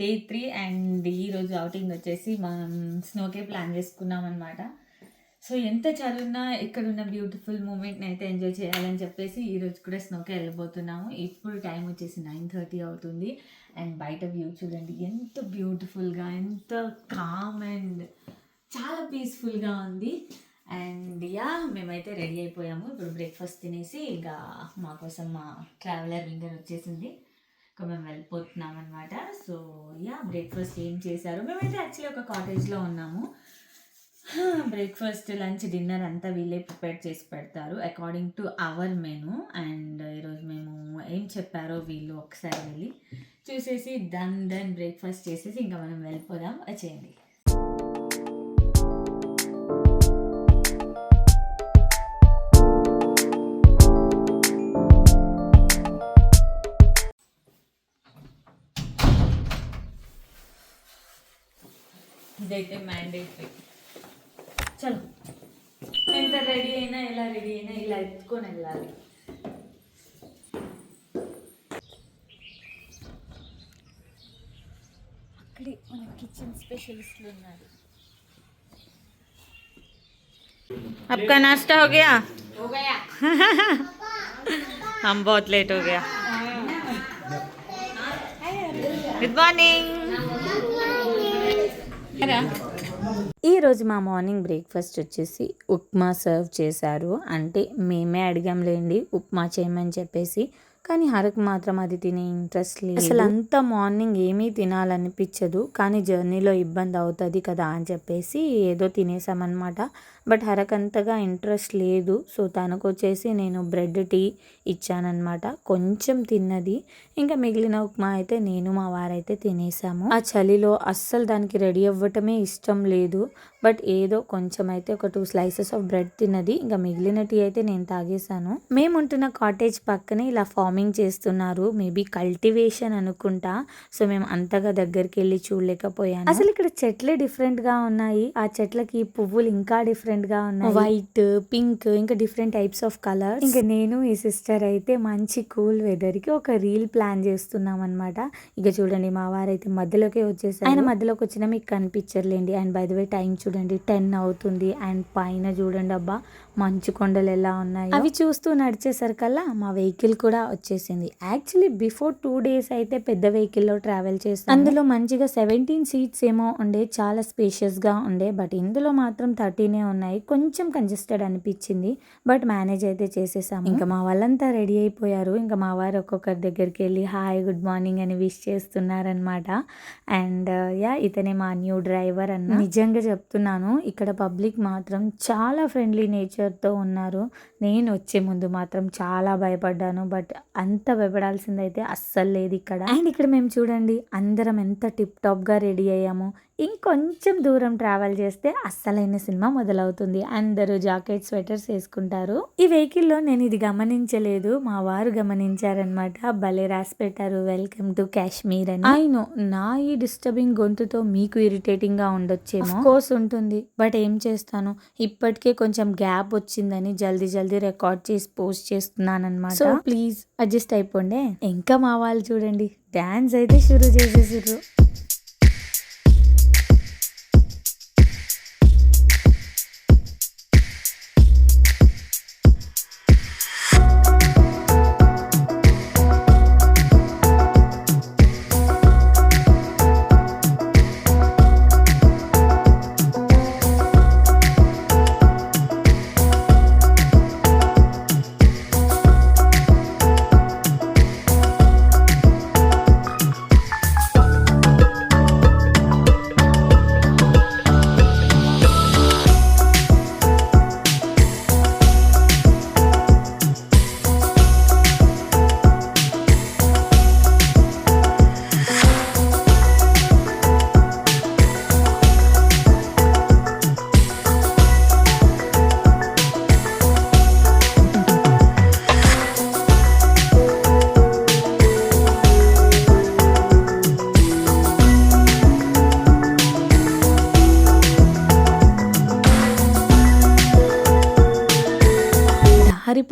Day three and ఈరోజు outing వచ్చేసి మనం స్నోకే ప్లాన్ చేసుకున్నాం అనమాట సో ఎంత చదువున్నా ఇక్కడ ఉన్న బ్యూటిఫుల్ మూమెంట్ని అయితే ఎంజాయ్ చేయాలని చెప్పేసి ఈరోజు కూడా స్నోకే వెళ్ళిపోతున్నాము ఇప్పుడు టైం వచ్చేసి నైన్ థర్టీ అవుతుంది. అండ్ బయట వ్యూ చూడండి ఎంత బ్యూటిఫుల్గా ఎంత కామ్ అండ్ చాలా పీస్ఫుల్గా ఉంది. అండ్ యా మేమైతే రెడీ అయిపోయాము. ఇప్పుడు బ్రేక్ఫాస్ట్ తినేసి ఇంకా మా కోసం మా ట్రావెలర్ వింగర్ వచ్చేసింది. ఇంకా మేము వెళ్ళిపోతున్నాం అనమాట సో యా బ్రేక్ఫాస్ట్ ఏం చేశారు? మేమైతే యాక్చువల్లీ ఒక కాటేజ్లో ఉన్నాము. బ్రేక్ఫాస్ట్ లంచ్ డిన్నర్ అంతా వీళ్ళే ప్రిపేర్ చేసి పెడతారు according to our menu and ఈరోజు మేము ఏం చెప్పారో వీళ్ళు ఒకసారి వెళ్ళి చూసేసి దన్ దెన్ బ్రేక్ఫాస్ట్ చేసేసి ఇంకా మనం వెళ్ళిపోదాం. చేయండి. ఇదైతే మ్యాండేటరీ చలో ఎంత రెడీ అయినా ఎలా రెడీ అయినా ఇలా ఎత్తుకొని వెళ్ళాలి అక్కడే మన కిచెన్ స్పెషలిస్ట్లు ఉన్నారు आपका नाश्ता हो गया हो गया हम बहुत लेट हो गया गुड मॉर्निंग ఈరోజు మా మార్నింగ్ బ్రేక్ఫాస్ట్ వచ్చేసి ఉప్మా సర్వ్ చేశారు. అంటే మేమే అడిగాంలేండి ఉప్మా చేయమని చెప్పేసి. కానీ హరకు మాత్రం అది తినే ఇంట్రెస్ట్ లేదు. అసలు అంత మార్నింగ్ ఏమీ తినాలనిపించదు. కానీ జర్నీలో ఇబ్బంది అవుతుంది కదా అని చెప్పేసి ఏదో తినేసామన్నమాట. బట్ హరకు అంతగా ఇంట్రెస్ట్ లేదు. సో తనకు వచ్చేసి నేను బ్రెడ్ టీ ఇచ్చానమాట కొంచెం తిన్నది. ఇంకా మిగిలిన ఉప్మా అయితే నేను మా వారైతే తినేసాము. ఆ చలిలో అస్సలు దానికి రెడీ అవ్వటమే ఇష్టం లేదు. బట్ ఏదో కొంచెం అయితే ఒక టూ స్లైసెస్ ఆఫ్ బ్రెడ్ తిన్నది. ఇంకా మిగిలిన టీ అయితే నేను తాగేశాను. మేము ఉంటున్న కాటేజ్ పక్కనే ఇలా ఫార్మింగ్ చేస్తున్నారు. మేబీ కల్టివేషన్ అనుకుంటా. సో మేము అంతగా దగ్గరికి వెళ్ళి చూడలేకపోయాను. అసలు ఇక్కడ చెట్లే డిఫరెంట్గా ఉన్నాయి. ఆ చెట్లకి పువ్వులు ఇంకా డిఫరెంట్ గా ఉన్నాయి. వైట్ పింక్ ఇంకా డిఫరెంట్ టైప్స్ ఆఫ్ కలర్స్. ఇంకా నేను ఈ సిస్టర్ అయితే మంచి కూల్ వెదర్కి ఒక రీల్ ప్లాన్ చేస్తున్నాం అనమాట ఇక చూడండి మా వారైతే మధ్యలోకే వచ్చేసారు. ఆయన మధ్యలోకి వచ్చినా మీకు కనిపించర్లేండి. And by the way time చూడండి టెన్ అవుతుంది. అండ్ పైన చూడండి అబ్బా మంచు కొండలు ఎలా ఉన్నాయి. అవి చూస్తూ నడిచేసరికల్లా మా వెహికల్ కూడా వచ్చేసింది. యాక్చువల్లీ బిఫోర్ టూ డేస్ అయితే పెద్ద వెహికల్లో ట్రావెల్ చేస్తాం అందులో మంచిగా సెవెంటీన్ సీట్స్ ఏమో ఉండే చాలా స్పేషియస్గా ఉండే బట్ ఇందులో మాత్రం థర్టీనే ఉన్నాయి. కొంచెం కంజెస్టెడ్ అనిపించింది బట్ మేనేజ్ అయితే చేసేసాము. ఇంకా మా వాళ్ళంతా రెడీ అయిపోయారు. ఇంకా మా వారు ఒక్కొక్కరి దగ్గరికి వెళ్ళి హాయ్ గుడ్ మార్నింగ్ అని విష్ చేస్తున్నారనమాట అండ్ యా uh, ఇతనే మా న్యూ డ్రైవర్ అన్న. నిజంగా చెప్తున్నాను ఇక్కడ పబ్లిక్ మాత్రం చాలా ఫ్రెండ్లీ నేచర్ నేచర్తో ఉన్నారు. నేను వచ్చే ముందు మాత్రం చాలా భయపడ్డాను. బట్ అంత భయపడాల్సిందైతే అస్సలు లేదు ఇక్కడ. అండ్ ఇక్కడ మేము చూడండి అందరం ఎంత టిప్ టాప్గా రెడీ అయ్యాము. ఇంకొంచెం దూరం ట్రావెల్ చేస్తే అస్సలైన సినిమా మొదలవుతుంది. అందరూ జాకెట్ స్వెటర్స్ వేసుకుంటారు. ఈ వెహికల్లో నేను ఇది గమనించలేదు. మా వారు గమనించారనమాట భలే రాసి పెట్టారు. వెల్కమ్ టు కాశ్మీర్ అని. అయినో నా ఈ డిస్టర్బింగ్ గొంతుతో మీకు ఇరిటేటింగ్గా ఉండొచ్చేమో కోర్స్ ఉంటుంది. బట్ ఏం చేస్తాను? ఇప్పటికే కొంచెం గ్యాప్ వచ్చిందని జల్దీ జల్దీ రికార్డ్ చేసి పోస్ట్ చేస్తున్నాను అనమాట సో ప్లీజ్ అడ్జస్ట్ అయిపోండి. ఇంకా మా వాళ్ళు చూడండి. డాన్స్ అయితే షురూ చేసేసారు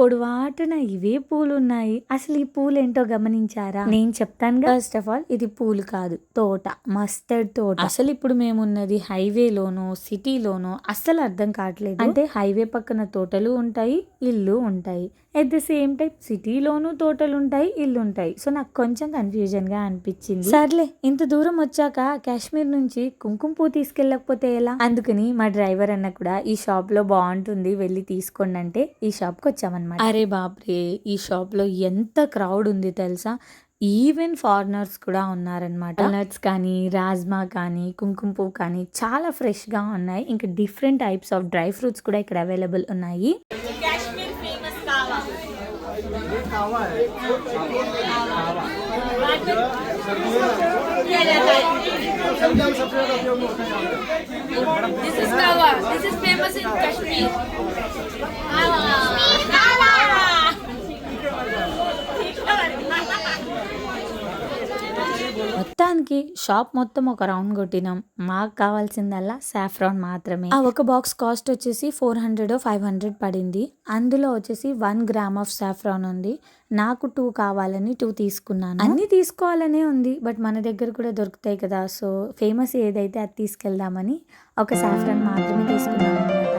పొడవాటున ఇవే పూలు ఉన్నాయి అసలు ఈ పూలు ఏంటో గమనించారా? నేను చెప్తాను ఫస్ట్ ఆఫ్ ఆల్ ఇది పూలు కాదు. తోట. మస్టర్డ్ తోట. అసలు ఇప్పుడు మేమున్నది హైవేలోనో సిటీలోనో అస్సలు అర్థం కావట్లేదు. అంటే హైవే పక్కన తోటలు ఉంటాయి ఇల్లు ఉంటాయి. ఎట్ ద సేమ్ టైం సిటీలోనూ తోటలు ఉంటాయి ఇల్లు ఉంటాయి సో నాకు కొంచెం కన్ఫ్యూజన్గా అనిపించింది. సర్లే ఇంత దూరం వచ్చాక కాశ్మీర్ నుంచి కుంకుమ పువ్వు తీసుకెళ్ళకపోతే ఎలా? అందుకని మా డ్రైవర్ అన్న కూడా ఈ షాప్లో బాగుంటుంది వెళ్ళి తీసుకోండి అంటే ఈ షాప్కి వచ్చామన్నమాట. అరే బాప్రే ఈ షాప్లో ఎంత క్రౌడ్ ఉంది తెలుసా? ఈవెన్ ఫారినర్స్ కూడా ఉన్నారనమాట నట్స్ కానీ రాజ్మా కానీ కుంకుమ పువ్వు కానీ చాలా ఫ్రెష్గా ఉన్నాయి. ఇంకా different types of dry fruits కూడా ఇక్కడ అవైలబుల్ ఉన్నాయి. This is kawa. This is famous in Kashmir. మొత్తానికి షాప్ మొత్తం ఒక రౌండ్ కొట్టినాం. మాకు కావాల్సిందల్లా సాఫ్రాన్ మాత్రమే. ఆ ఒక బాక్స్ కాస్ట్ వచ్చేసి ఫోర్ హండ్రెడ్ ఫైవ్ హండ్రెడ్ పడింది. అందులో వచ్చేసి వన్ గ్రామ్ ఆఫ్ సాఫ్రాన్ ఉంది. నాకు టూ కావాలని టూ తీసుకున్నాను. అన్ని తీసుకోవాలనే ఉంది బట్ మన దగ్గర కూడా దొరుకుతాయి కదా. సో ఫేమస్ ఏదైతే అది తీసుకెళ్దామని ఒక సాఫ్రాన్ మాత్రమే తీసుకున్నాను.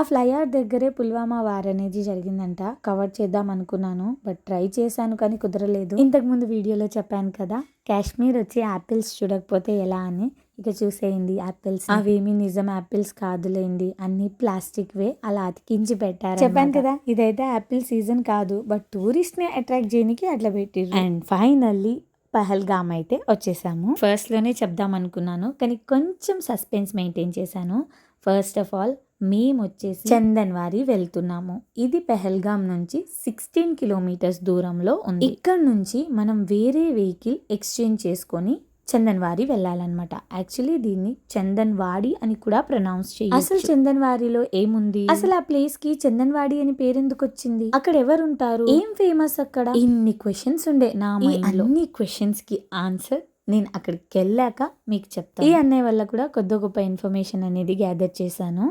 ఆ ఫ్లైఆర్ దగ్గరే పుల్వామా వార్ అనేది జరిగిందంట. కవర్ చేద్దాం అనుకున్నాను బట్ ట్రై చేశాను కానీ కుదరలేదు. ఇంతకు ముందు వీడియోలో చెప్పాను కదా కాశ్మీర్ వచ్చి యాపిల్స్ చూడకపోతే ఎలా అని? ఇక చూసేయండి యాపిల్స్ అవేమి నిజం యాపిల్స్ కాదులేండి అన్ని ప్లాస్టిక్ వే అలా అతికించి పెట్టారు చెప్పాను కదా ఇదైతే యాపిల్ సీజన్ కాదు బట్ టూరిస్ట్ని అట్రాక్ట్ చేయడానికి అట్లా పెట్టిర్రు. అండ్ ఫైనల్లీ పహల్గామ్ అయితే వచ్చేసాము. ఫస్ట్లోనే చెప్దాం అనుకున్నాను కానీ కొంచెం సస్పెన్స్ మెయింటైన్ చేశాను. ఫస్ట్ ఆఫ్ ఆల్ మేము వచ్చేసి చందన్వారి వెళ్తున్నాము. ఇది పెహల్గాం నుంచి సిక్స్టీన్ కిలోమీటర్స్ దూరంలో ఉంది. ఇక్కడ నుంచి మనం వేరే వెహికల్ ఎక్స్చేంజ్ చేసుకొని చందన్వారి వెళ్ళాలన్నమాట. యాక్చువల్లీ దీన్ని చందన్వాడి అని కూడా ప్రొనౌన్స్ చేయాలి అసలు చందన్వారిలో ఏముంది? అసలు ఆ ప్లేస్కి చందన్వాడి అని పేరెందుకు వచ్చింది అక్కడ ఎవరు ఉంటారు ఏం ఫేమస్ అక్కడ? ఇన్ని క్వశ్చన్స్ ఉండే నా అన్ని క్వశ్చన్స్కి ఆన్సర్ నేను అక్కడికి వెళ్ళాక మీకు చెప్తాను. ఈ అన్నయ్య వల్ల కూడా కొద్ది గొప్ప ఇన్ఫర్మేషన్ అనేది గ్యాదర్ చేశాను.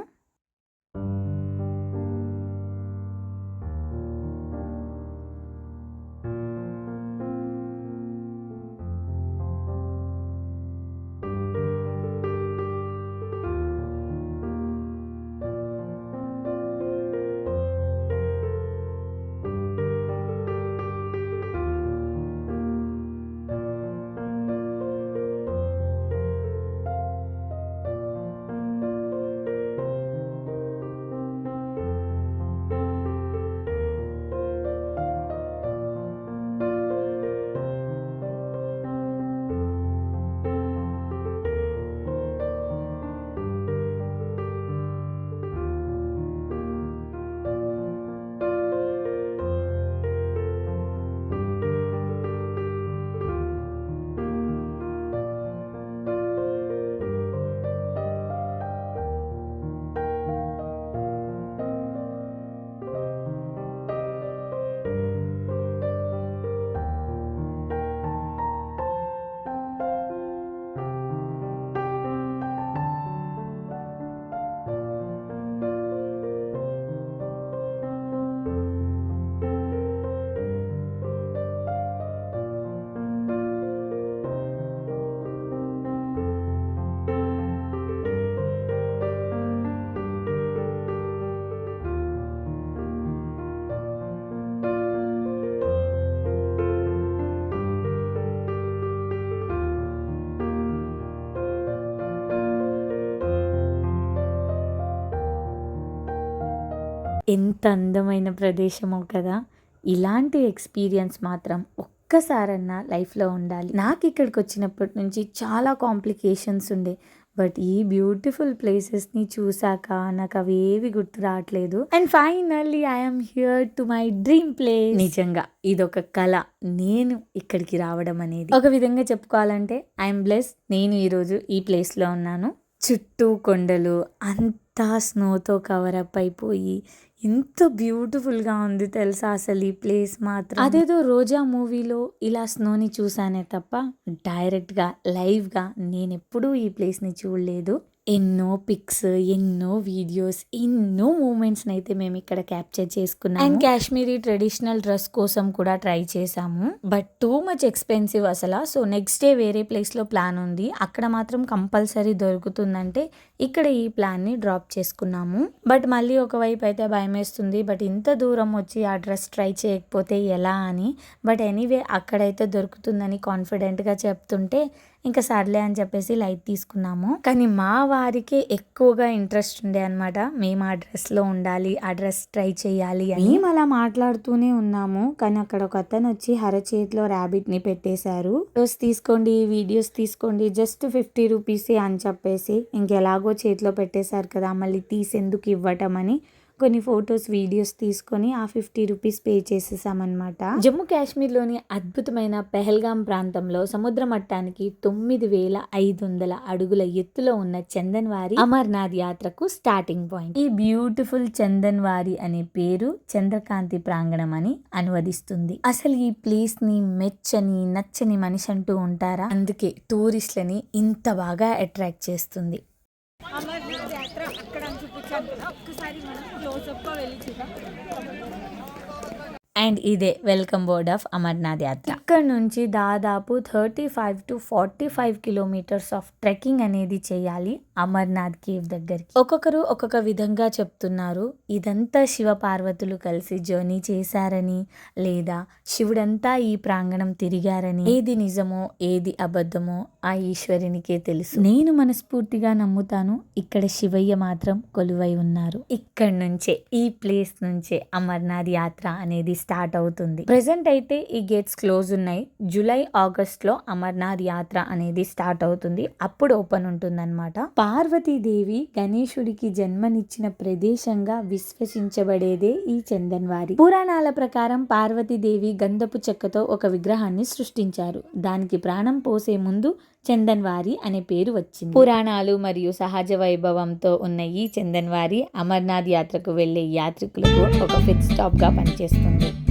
ఎంత అందమైన ప్రదేశమో కదా. ఇలాంటి ఎక్స్పీరియన్స్ మాత్రం ఒక్కసారన్నా లైఫ్లో ఉండాలి. నాకు ఇక్కడికి వచ్చినప్పటి నుంచి చాలా కాంప్లికేషన్స్ ఉండే. బట్ ఈ బ్యూటిఫుల్ ప్లేసెస్ని చూసాక నాకు అవి ఏవి గుర్తు రావట్లేదు. And finally I'm here to my dream place. నిజంగా ఇదొక కళ నేను ఇక్కడికి రావడం అనేది. ఒక విధంగా చెప్పుకోవాలంటే ఐఎమ్ బ్లెస్ నేను ఈరోజు ఈ ప్లేస్లో ఉన్నాను. చుట్టూ కొండలు అంతా స్నోతో కవర్ అప్ అయిపోయి ఎంత బ్యూటిఫుల్గా ఉంది తెలుసా అసలు ఈ ప్లేస్ మాత్రం. అదేదో రోజా మూవీలో ఇలా స్నోని చూసానే తప్ప డైరెక్ట్గా లైవ్గా నేను ఎప్పుడూ ఈ ప్లేస్ని చూడలేదు. ఎన్నో పిక్స్ ఎన్నో వీడియోస్ ఎన్నో మూమెంట్స్ని అయితే మేము ఇక్కడ క్యాప్చర్ చేసుకున్నాం అండ్ కాశ్మీరీ ట్రెడిషనల్ డ్రెస్ కోసం కూడా ట్రై చేసాము. బట్ టూ మచ్ ఎక్స్పెన్సివ్ అసలు. సో నెక్స్ట్ డే వేరే ప్లేస్లో ప్లాన్ ఉంది. అక్కడ మాత్రం కంపల్సరీ దొరుకుతుందంటే ఇక్కడ ఈ ప్లాన్ని డ్రాప్ చేసుకున్నాము. బట్ మళ్ళీ ఒకవైపు అయితే భయం వేస్తుంది. బట్ ఇంత దూరం వచ్చి ఆ డ్రెస్ ట్రై చేయకపోతే ఎలా అని. బట్ ఎనీవే అక్కడైతే దొరుకుతుందని కాన్ఫిడెంట్గా చెప్తుంటే ఇంకా సర్లే అని చెప్పేసి లైట్ తీసుకున్నాము. కానీ మా వారికి ఎక్కువగా ఇంట్రెస్ట్ ఉండే అనమాట మేము ఆ డ్రెస్లో ఉండాలి ఆ డ్రెస్ ట్రై చేయాలి అని. మేము అలా మాట్లాడుతూనే ఉన్నాము. కానీ అక్కడ ఒక అతను వచ్చి అరచేతిలో ర్యాబిట్ని పెట్టేశారు. ఫోటోస్ తీసుకోండి వీడియోస్ తీసుకోండి జస్ట్ ఫిఫ్టీ రూపీసే అని చెప్పేసి ఇంకెలాగో చేతిలో పెట్టేశారు కదా మళ్ళీ తీసేందుకు ఇవ్వటం అని. కొన్ని ఫొటోస్ వీడియోస్ తీసుకొని ఆ ఫిఫ్టీ రూపీస్ పే చేసేసామన్నమాట. జమ్మూ కాశ్మీర్లోని అద్భుతమైన పెహల్గాం ప్రాంతంలో సముద్ర మట్టానికి తొమ్మిది వేల ఐదు వందల అడుగుల ఎత్తులో ఉన్న చందన్వారి అమర్నాథ్ యాత్రకు స్టార్టింగ్ పాయింట్. ఈ బ్యూటిఫుల్ చందన్వారి అనే పేరు చంద్రకాంతి ప్రాంగణం అని అనువదిస్తుంది. అసలు ఈ ప్లేస్ని మెచ్చని నచ్చని మనిషి అంటూ ఉంటారా? అందుకే టూరిస్ట్లని ఇంత బాగా అట్రాక్ట్ చేస్తుంది. అమర్నాథ్ యాత్ర అక్కడ చూపించాను క్లోజ్అప్గా వెళ్ళి చూద్దాం అండ్ ఇదే welcome board of Amarnath Yatra. ఇక్కడ నుంచి దాదాపు thirty five to forty five kilometres of trekking అనేది చేయాలి అమర్నాథ్ కేవ్ దగ్గరికి. ఒక్కొక్కరు ఒక్కొక్క విధంగా చెప్తున్నారు. ఇదంతా శివ పార్వతులు కలిసి జర్నీ చేశారని లేదా శివుడంతా ఈ ప్రాంగణం తిరిగారని ఏది నిజమో ఏది అబద్ధమో ఆ ఈశ్వరునికే తెలుసు. నేను మనస్ఫూర్తిగా నమ్ముతాను ఇక్కడ శివయ్య మాత్రం కొలువై ఉన్నారు. ఇక్కడ నుంచే ఈ ప్లేస్ నుంచే అమర్నాథ్ యాత్ర అనేది స్టార్ట్ అవుతుంది. ప్రెసెంట్ అయితే ఈ గేట్స్ క్లోజ్ ఉన్నాయి. జూలై ఆగస్ట్లో అమర్నాథ్ యాత్ర అనేది స్టార్ట్ అవుతుంది. అప్పుడు ఓపెన్ ఉంటుందన్నమాట. పార్వతీదేవి గణేశుడికి జన్మనిచ్చిన ప్రదేశంగా విశ్వసించబడేదే ఈ చందన్వారి. పురాణాల ప్రకారం పార్వతీదేవి గంధపు చెక్కతో ఒక విగ్రహాన్ని సృష్టించారు. దానికి ప్రాణం పోసే ముందు చందన్వారి అనే పేరు వచ్చింది. పురాణాలు మరియు సహజ వైభవంతో ఉన్న ఈ చందన్వారి అమర్నాథ్ యాత్రకు వెళ్ళే యాత్రికులకు ఒక ఫిట్ స్టాప్గా పనిచేస్తుంది.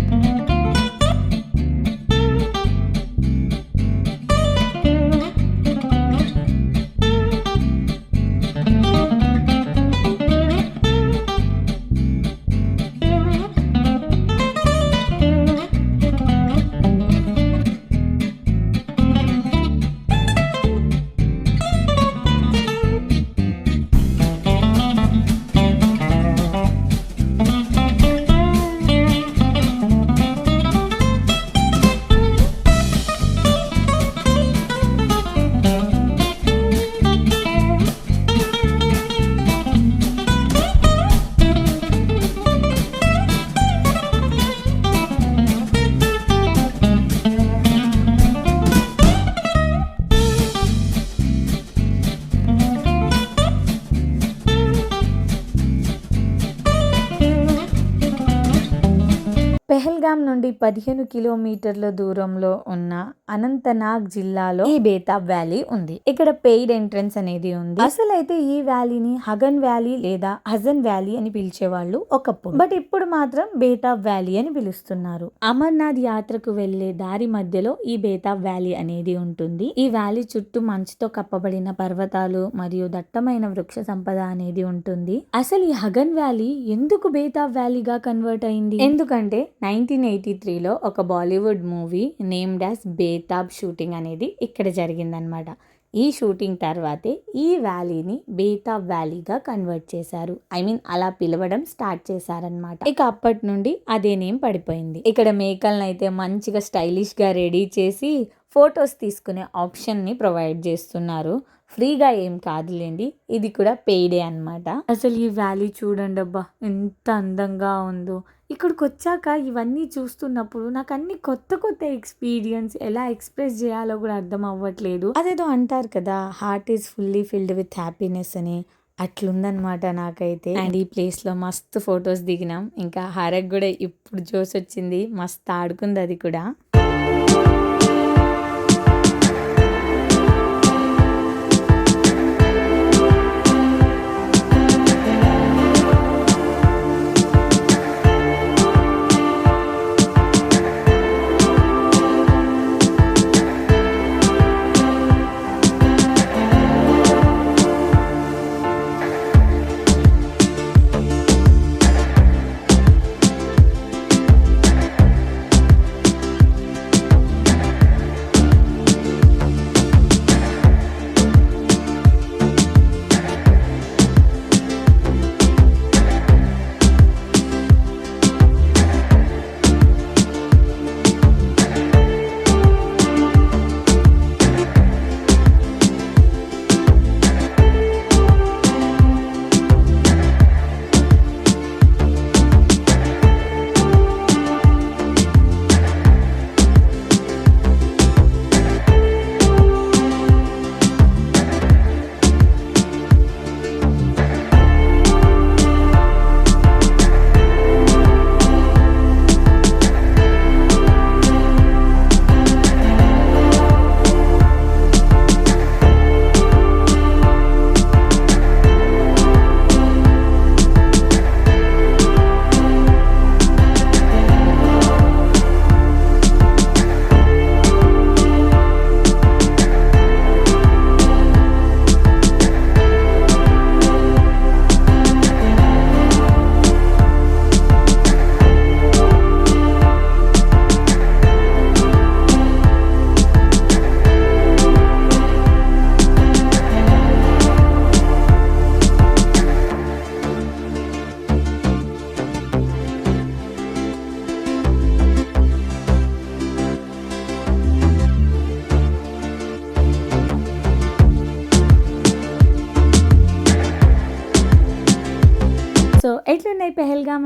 పదిహేను కిలోమీటర్ల దూరంలో ఉన్న అనంతనాగ్ జిల్లాలో ఈ బేతాబ్ వ్యాలీ ఉంది. ఇక్కడ పెయిడ్ ఎంట్రన్స్ అనేది ఉంది. అసలు అయితే ఈ వ్యాలీని హగన్ వ్యాలీ లేదా హజన్ వ్యాలీ అని పిలిచేవాళ్ళు ఒకప్పుడు. బట్ ఇప్పుడు మాత్రం బేతాబ్ వ్యాలీ అని పిలుస్తున్నారు. అమర్నాథ్ యాత్రకు వెళ్ళే దారి మధ్యలో ఈ బేతాబ్ వ్యాలీ అనేది ఉంటుంది. ఈ వ్యాలీ చుట్టూ మంచుతో కప్పబడిన పర్వతాలు మరియు దట్టమైన వృక్ష సంపద అనేది ఉంటుంది. అసలు ఈ హగన్ వ్యాలీ ఎందుకు బేతాబ్ వ్యాలీగా కన్వర్ట్ అయింది? ఎందుకంటే నైన్టీన్ ఎయిటీ త్రీలో ఒక Bollywood movie named as Betaab shooting అనేది ఇక్కడ జరిగిందనమాట ఈ షూటింగ్ తర్వాతే ఈ వ్యాలీని బేతాబ్ వ్యాలీగా కన్వర్ట్ చేశారు. ఐ మీన్ అలా పిలవడం స్టార్ట్ చేశారనమాట ఇక అప్పటి నుండి అదే నేమ్ పడిపోయింది. ఇక్కడ మేకల్ని అయితే మంచిగా స్టైలిష్గా రెడీ చేసి ఫొటోస్ తీసుకునే ఆప్షన్ని ప్రొవైడ్ చేస్తున్నారు. ఫ్రీగా ఏం కాదులేండి ఇది కూడా పెయిడే అన్నమాట. అసలు ఈ వ్యాలీ చూడండి అబ్బా ఎంత అందంగా ఉందో. ఇక్కడికి వచ్చాక ఇవన్నీ చూస్తున్నప్పుడు నాకు అన్ని కొత్త కొత్త ఎక్స్పీరియన్స్ ఎలా ఎక్స్ప్రెస్ చేయాలో కూడా అర్థం అవ్వట్లేదు. అదేదో అంటారు కదా heart is fully filled with happiness అని. అట్లుందనమాట నాకైతే. అండ్ ఈ ప్లేస్లో మస్తు ఫొటోస్ దిగినాం. ఇంకా హరక్ కూడా ఇప్పుడు జోస్ వచ్చింది మస్తు ఆడుకుంది అది కూడా.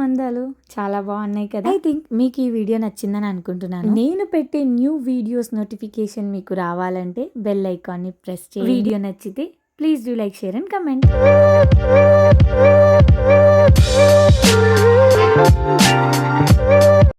మందాలు చాలా బాగున్నాయి కదా. ఐ థింక్ మీకు ఈ వీడియో నచ్చిందని అనుకుంటున్నాను. నేను పెట్టే న్యూ వీడియోస్ నోటిఫికేషన్ మీకు రావాలంటే బెల్ ఐకాన్ని ప్రెస్ చేయండి. వీడియో నచ్చితే please do like share and comment.